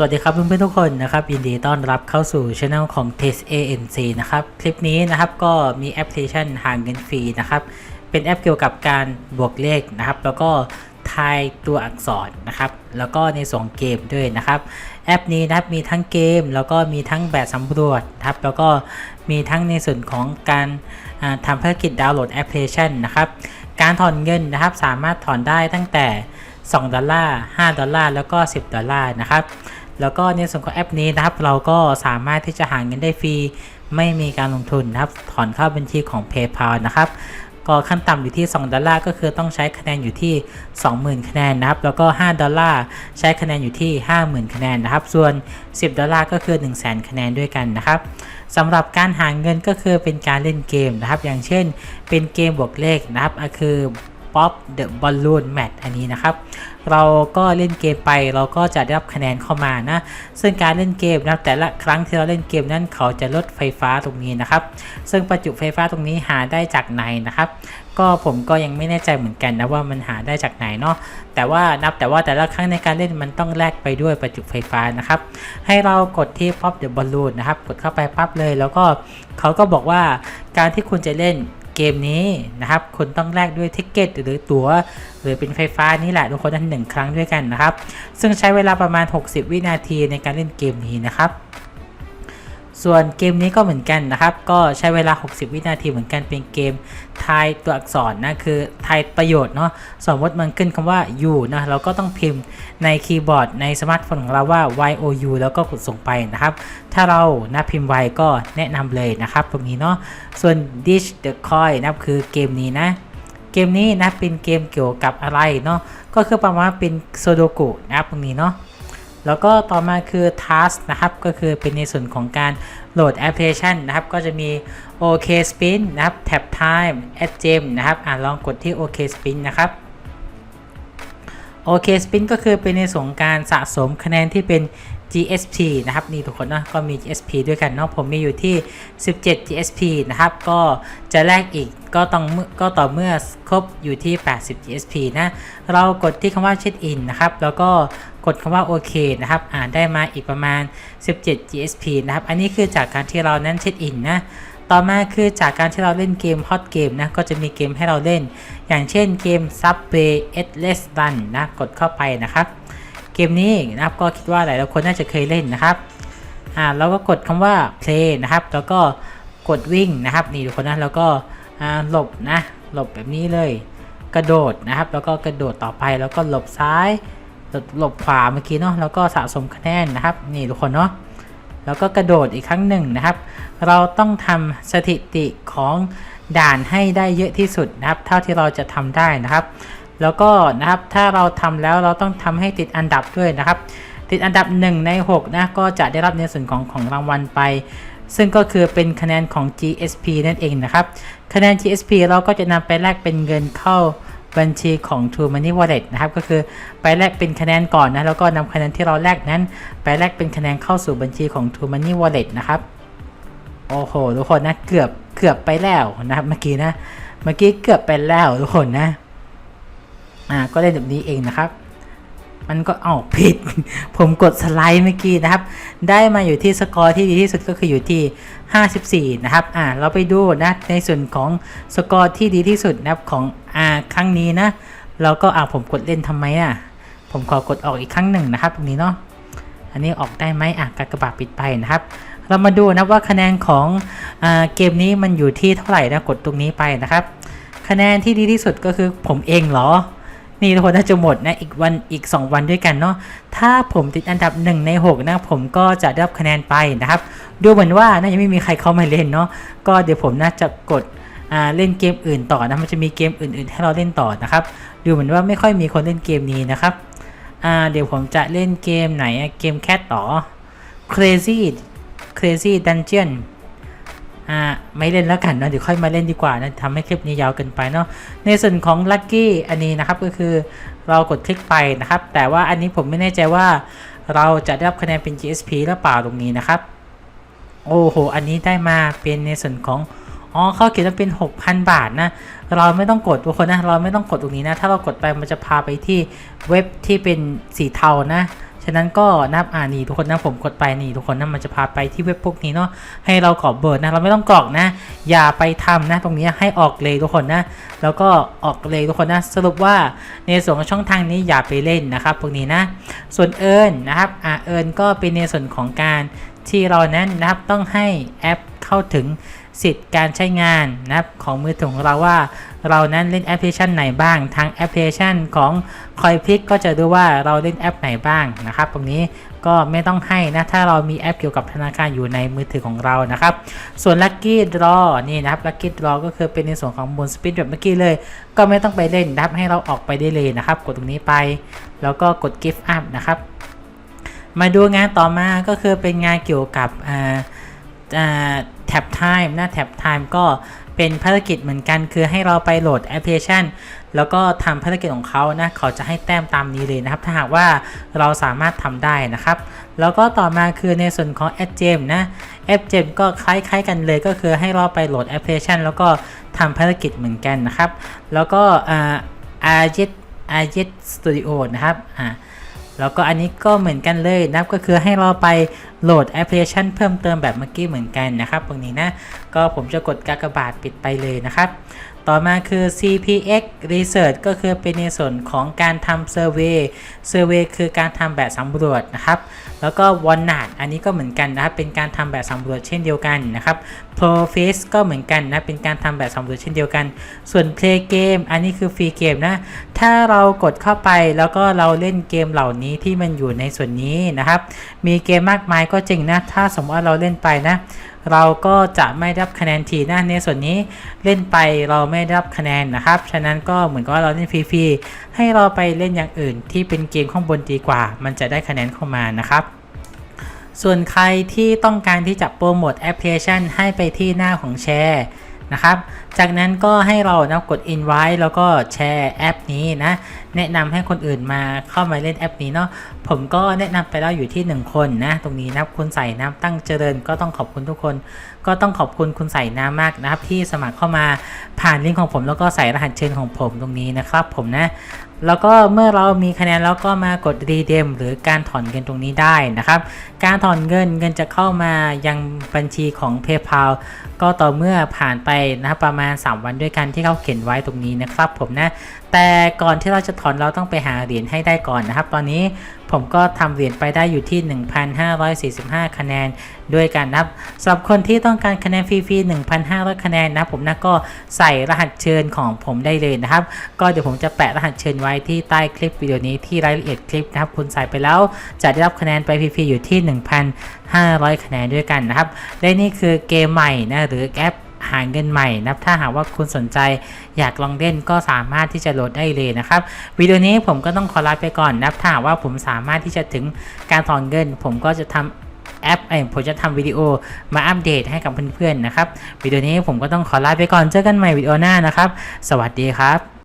สวัสดีครับเพื่อนๆทุกคนนะครับยินดีต้อนรับเข้าสู่ช anel ของ Test ANC นะครับ คลิปนี้นะครับก็มีแอปพลิเคชันหาเงินฟรีนะครับ เป็นแอปเกี่ยวกับการบวกเลขนะครับ แล้วก็ทายตัวอักษรนะครับ แล้วก็ในส่วนเกมด้วยนะครับ แอปนี้นะครับมีทั้งเกม แล้วก็มีทั้งแบบสำรวจครับ แล้วก็มีทั้งในส่วนของการทำภารกิจดาวน์โหลดแอปพลิเคชันนะครับ การถอนเงินนะครับสามารถถอนได้ตั้งแต่ 2 ดอลลาร์ 5 ดอลลาร์ แล้วก็ 10 ดอลลาร์นะครับ แล้วก็ในส่วนของแอปนี้นะครับ เราก็สามารถที่จะหาเงินได้ฟรีไม่มีการลงทุนนะครับ ถอนเข้าบัญชีของ PayPal นะครับก็ขั้นต่ำอยู่ที่ 2 ดอลลาร์ก็คือต้องใช้คะแนนอยู่ที่ 20,000 คะแนนนะครับ แล้วก็ 5 ดอลลาร์ใช้คะแนนอยู่ที่ 50,000 คะแนนนะครับ ส่วน 10 ดอลลาร์ก็คือ 100,000 คะแนนด้วยกันนะครับสำหรับการหาเงินก็คือเป็นการเล่นเกมนะครับ อย่างเช่นเป็นเกมบวกเลขนะครับคือ Pop the Balloon Match อันนี้นะครับ เราก็เล่นเกมไปเราก็จะได้รับคะแนนเข้ามานะ ซึ่งการเล่นเกมนะครับแต่ละครั้งที่เราเล่นเกมนั้นเขาจะลดไฟฟ้าตรงนี้นะครับ ซึ่งประจุไฟฟ้าตรงนี้หาได้จากไหนนะครับ ก็ผมก็ยังไม่แน่ใจเหมือนกันนะว่ามันหาได้จากไหนเนาะแต่ว่านับแต่ว่าแต่ละครั้งในการเล่นมันต้องแลกไปด้วยประจุไฟฟ้านะครับ ให้เรากดที่ Pop the Balloon นะครับ กดเข้าไปปั๊บเลย แล้วก็เขาก็บอกว่าการที่คุณจะเล่น เกมนี้นะครับคุณต้องแลกด้วยทิกเก็ตหรือตั๋ว หรือเป็นไฟฟ้านี่แหละทุกคนทั้งหนึ่งครั้งด้วยกันนะครับ ซึ่งใช้เวลาประมาณ 60 วินาทีในการเล่นเกมนี้นะครับ ส่วนเกมนี้ก็เหมือนกันนะครับ ก็ใช้เวลา 60 วินาทีเหมือนกันเป็นเกมทายตัวอักษรนะคือทายประโยชน์เนาะสมมติมันขึ้นคำว่า u นะเราก็ต้องพิมพ์ในคีย์บอร์ดในสมาร์ทโฟนของเราว่า y o u แล้วก็กดส่งไปนะครับ ถ้าเรานะพิมพ์ไวก็แนะนำเลยนะครับตรงนี้เนาะส่วน dish the coin นะคือเกมนี้นะเกมนี้นะเป็นเกมเกี่ยวกับอะไรเนาะก็คือประมาณเป็นโซโดกุนะครับตรงนี้เนาะ แล้วก็ต่อมาคือ task นะครับ ก็คือเป็นในส่วนของการโหลดแอปพลิเคชันนะครับ ก็จะมี OK Spin นะครับ Tap Time Add Gem นะครับ อ่าลองกดที่ OK Spin นะครับ OK Spin ก็คือเป็นในส่วนของการสะสมคะแนนที่เป็น GSP นะครับนี่ทุกคนเนาะก็มี GSP ด้วยกันเนาะผมมีอยู่ที่ 17 GSP นะครับ ก็จะแลกอีกก็ต้องก็ต่อเมื่อครบอยู่ที่ 80 GSP นะ เรากดที่คำว่าเช็คอินนะครับ แล้วก็กดคำว่าโอเคนะครับอ่านได้มาอีกประมาณ 17 GSP นะครับ อันนี้คือจากการที่เรานั้นเช็คอินนะ ต่อมาคือจากการที่เราเล่นเกมฮอตเกมนะก็จะมีเกมให้เราเล่น อย่างเช่นเกม Subway Endless Run นะกดเข้าไปนะครับ เกมนี้นะครับก็คิดว่าหลายๆคนน่าจะเคยเล่นนะครับอ่าเราก็กดคำว่า play นะครับ แล้วก็กดวิ่งนะครับนี่ทุกคนนะแล้วก็หลบนะหลบแบบนี้เลย กระโดดนะครับ แล้วก็กระโดดต่อไปแล้วก็หลบซ้ายหลบขวาเมื่อกี้เนาะแล้วก็สะสมคะแนนนะครับ นี่ทุกคนเนาะ แล้วก็กระโดดอีกครั้งหนึ่งนะครับ เราต้องทำสถิติของด่านให้ได้เยอะที่สุดนะครับ เท่าที่เราจะทำได้นะครับ แล้วก็นะครับถ้าเราทำแล้วเราต้องทำให้ติดอันดับด้วยนะครับ ติดอันดับ 1 ใน 6 นะก็จะได้รับในส่วนของของรางวัลไปซึ่งก็คือเป็นคะแนนของ GSP นั่นเองนะครับ คะแนน GSP เราก็จะนำไปแลกเป็นเงินเข้า บัญชีของ True Money Wallet นะครับ ก็คือไปแลกเป็นคะแนนก่อนนะ แล้วก็นำคะแนนที่เราแลกนั้น ไปแลกเป็นคะแนนเข้าสู่บัญชีของ True Money Wallet นะครับ โอ้โห ทุกคนนะ เกือบเกือบไปแล้วนะครับ เมื่อกี้นะ เมื่อกี้เกือบไปแล้วทุกคนนะ อ่า ก็เล่นแบบนี้เองนะครับ มันก็เอาผิด ผมกดสไลด์เมื่อกี้นะครับ ได้มาอยู่ที่สกอร์ที่ดีที่สุดก็คืออยู่ที่ 54 นะครับ อ่า เราไปดูนะ ในส่วนของสกอร์ที่ดีที่สุดนะครับของอ่าครั้งนี้นะ เราก็อ่าผมกดเล่นทำไมอะ ผมขอกดออกอีกครั้งหนึ่งนะครับ ตรงนี้เนาะ อันนี้ออกได้ไหมอะกากระบาดปิดไปนะครับ เรามาดูนะว่าคะแนนของอ่าเกมนี้มันอยู่ที่เท่าไหร่นะ กดตรงนี้ไปนะครับ คะแนนที่ดีที่สุดก็คือผมเองเหรอ นี่ทุกคนน่าจะหมดนะอีกวันอีก 2 วันด้วยกันเนาะถ้าผมติดอันดับ 1 ใน 6 นะผมก็จะได้รับคะแนนไปนะครับ ดูเหมือนว่าน่าจะไม่มีใครเข้ามาเล่นเนาะก็เดี๋ยวผมน่าจะกดเล่นเกมอื่นต่อนะมันจะมีเกมอื่น ๆ ให้เราเล่นต่อนะครับ ดูเหมือนว่าไม่ค่อยมีคนเล่นเกมนี้นะครับเดี๋ยวผมจะเล่นเกมไหนเกมแคทต่อ Crazy Crazy Dungeon อ่าไม่เล่นแล้วกันเนาะเดี๋ยวค่อยมาเล่นดีกว่านะทำให้คลิปนี้ยาวเกินไปเนาะในส่วนของ Lucky อันนี้นะครับก็คือเรากดคลิกไปนะครับ แต่ว่าอันนี้ผมไม่แน่ใจว่าเราจะได้รับคะแนนเป็น GSP หรือเปล่าตรงนี้นะครับ โอ้โห อันนี้ได้มาเป็นในส่วนของอ๋อเขาเขียนว่าเป็น 6,000 บาทนะ เราไม่ต้องกดทุกคนนะ เราไม่ต้องกดตรงนี้นะ ถ้าเรากดไปมันจะพาไปที่เว็บที่เป็นสีเทานะ ฉะนั้นก็นับอ่านี่ทุกคนนะผมกดไปนี่ทุกคนนะมันจะพาไปที่เว็บพวกนี้เนาะให้เรากรอกเบอร์นะเราไม่ต้องกรอกนะ อย่าไปทำนะตรงนี้ให้ออกเลยทุกคนนะ แล้วก็ออกเลยทุกคนนะสรุปว่าในส่วนของช่องทางนี้อย่าไปเล่นนะครับพวกนี้นะ ส่วนเอิญนะครับอ่าเอิญก็เป็นในส่วนของการที่เรานั้นนะครับต้องให้แอปเข้าถึงสิทธิ์การใช้งานนะครับของมือถือของเราว่า เรานั้นเล่นแอปพลิเคชันไหนบ้าง ทางแอปพลิเคชันของคอยพิกก็จะดูว่าเราเล่นแอปไหนบ้างนะครับ ตรงนี้ก็ไม่ต้องให้นะ ถ้าเรามีแอปเกี่ยวกับธนาคารอยู่ในมือถือของเรานะครับ ส่วน Lucky Draw นี่นะครับ Lucky Draw ก็คือเป็นในส่วนของมูลสปินแบบเมื่อกี้เลย ก็ไม่ต้องไปเล่นนะครับให้เราออกไปได้เลยนะครับ กดตรงนี้ไป แล้วก็กด Gift Up นะครับมาดูงานต่อมาก็คือเป็นงานเกี่ยวกับแท็บ Time นะแท็บ Time ก็ เป็นภารกิจเหมือนกันคือให้เราไปโหลดแอปพลิเคชัน แล้วก็ทำภารกิจของเขานะเขาจะให้แต้มตามนี้เลยนะครับ ถ้าหากว่าเราสามารถทำได้นะครับ แล้วก็ต่อมาคือในส่วนของ a d g e m นะ a d g e m ก็คล้ายๆกันเลยก็คือให้เราไปโหลดแอปพลิเคชัน แล้วก็ทำภารกิจเหมือนกันนะครับ แล้วก็อ่า a j e t a j e t Studio นะครับอ่า แล้วก็อันนี้ก็เหมือนกันเลยนับก็คือให้เราไปโหลดแอปพลิเคชันเพิ่มเติมแบบเมื่อกี้เหมือนกันนะครับตรงนี้นะก็ผมจะกดกากบาทปิดไปเลยนะครับ ต่อมาคือ CPX Research ก็คือเป็นในส่วนของการทำ Survey Survey คือการทำแบบสำรวจนะครับ แล้วก็ w a n n a t อันนี้ก็เหมือนกันนะครับ เป็นการทำแบบสำรวจเช่นเดียวกันนะครับ Proface ก็เหมือนกันนะ เป็นการทำแบบสำรวจเช่นเดียวกัน ส่วน Play Game อันนี้คือฟรีเกมนะ ถ้าเรากดเข้าไปแล้วก็เราเล่นเกมเหล่านี้ที่มันอยู่ในส่วนนี้นะครับ มีเกมมากมายก็จริงนะ ถ้าสมมติว่าเราเล่นไปนะเราก็จะไม่ได้รับคะแนนทีนะในส่วนนี้เล่นไปเราไม่ได้รับคะแนนนะครับ ฉะนั้นก็เหมือนกับว่าเราเล่นฟรีๆให้เราไปเล่นอย่างอื่นที่เป็นเกมข้างบนดีกว่า มันจะได้คะแนนเข้ามานะครับส่วนใครที่ต้องการที่จะโปรโมทแอปพลิเคชันให้ไปที่หน้าของแชร์นะครับ จากนั้นก็ให้เรานะกด invite แล้วก็แชร์แอปนี้นะ แนะนำให้คนอื่นมาเข้ามาเล่นแอปนี้เนาะผมก็แนะนำไปแล้วอยู่ที่ 1 คนนะตรงนี้นะครับคุณใส่น้ำตั้งเจริญก็ต้องขอบคุณทุกคน ก็ต้องขอบคุณคุณใส่น้ำมากนะครับ ที่สมัครเข้ามาผ่านลิงก์ของผมแล้วก็ใส่รหัสเชิญของผมตรงนี้นะครับ ผมนะแล้วก็เมื่อเรามีคะแนนแล้วก็มากดรีเดมหรือการถอนเงินตรงนี้ได้นะครับ การถอนเงินเงินจะเข้ามายังบัญชีของ PayPal ก็ต่อเมื่อผ่านไปนะครับประมาณ 3 วันด้วยกันที่เขาเขียนไว้ตรงนี้นะครับ ผมนะแต่ก่อนที่เราจะถอนเราต้องไปหาเหรียญให้ได้ก่อนนะครับ ตอนนี้ผมก็ทำเหรียญไปได้อยู่ที่ 1,545 คะแนนด้วยกันนะครับสำหรับคนที่ต้องการคะแนนฟรีๆ1,500 คะแนนนะครับผมนะก็ใส่รหัสเชิญของผมได้เลยนะครับ ก็เดี๋ยวผมจะแปะรหัสเชิญไว้ที่ใต้คลิปวิดีโอนี้ที่รายละเอียดคลิปนะครับ คุณใส่ไปแล้วจะได้รับคะแนนไปฟรีๆอยู่ที่ 1,500 คะแนนด้วยกันนะครับและนี่คือเกมใหม่นะหรือแอป หาเงินใหม่นับถ้าหากว่าคุณสนใจอยากลองเล่นก็สามารถที่จะโหลดได้เลยนะครับวิดีโอนี้ผมก็ต้องขอลาไปก่อนนับถ้าหากว่าผมสามารถที่จะถึงการถอนเงิน ผมก็จะทำแอปเอ้ผมจะทำวิดีโอมาอัปเดตให้กับเพื่อนๆนะครับวิดีโอนี้ผมก็ต้องขอลาไปก่อนเจอกันใหม่วิดีโอหน้านะครับ สวัสดีครับ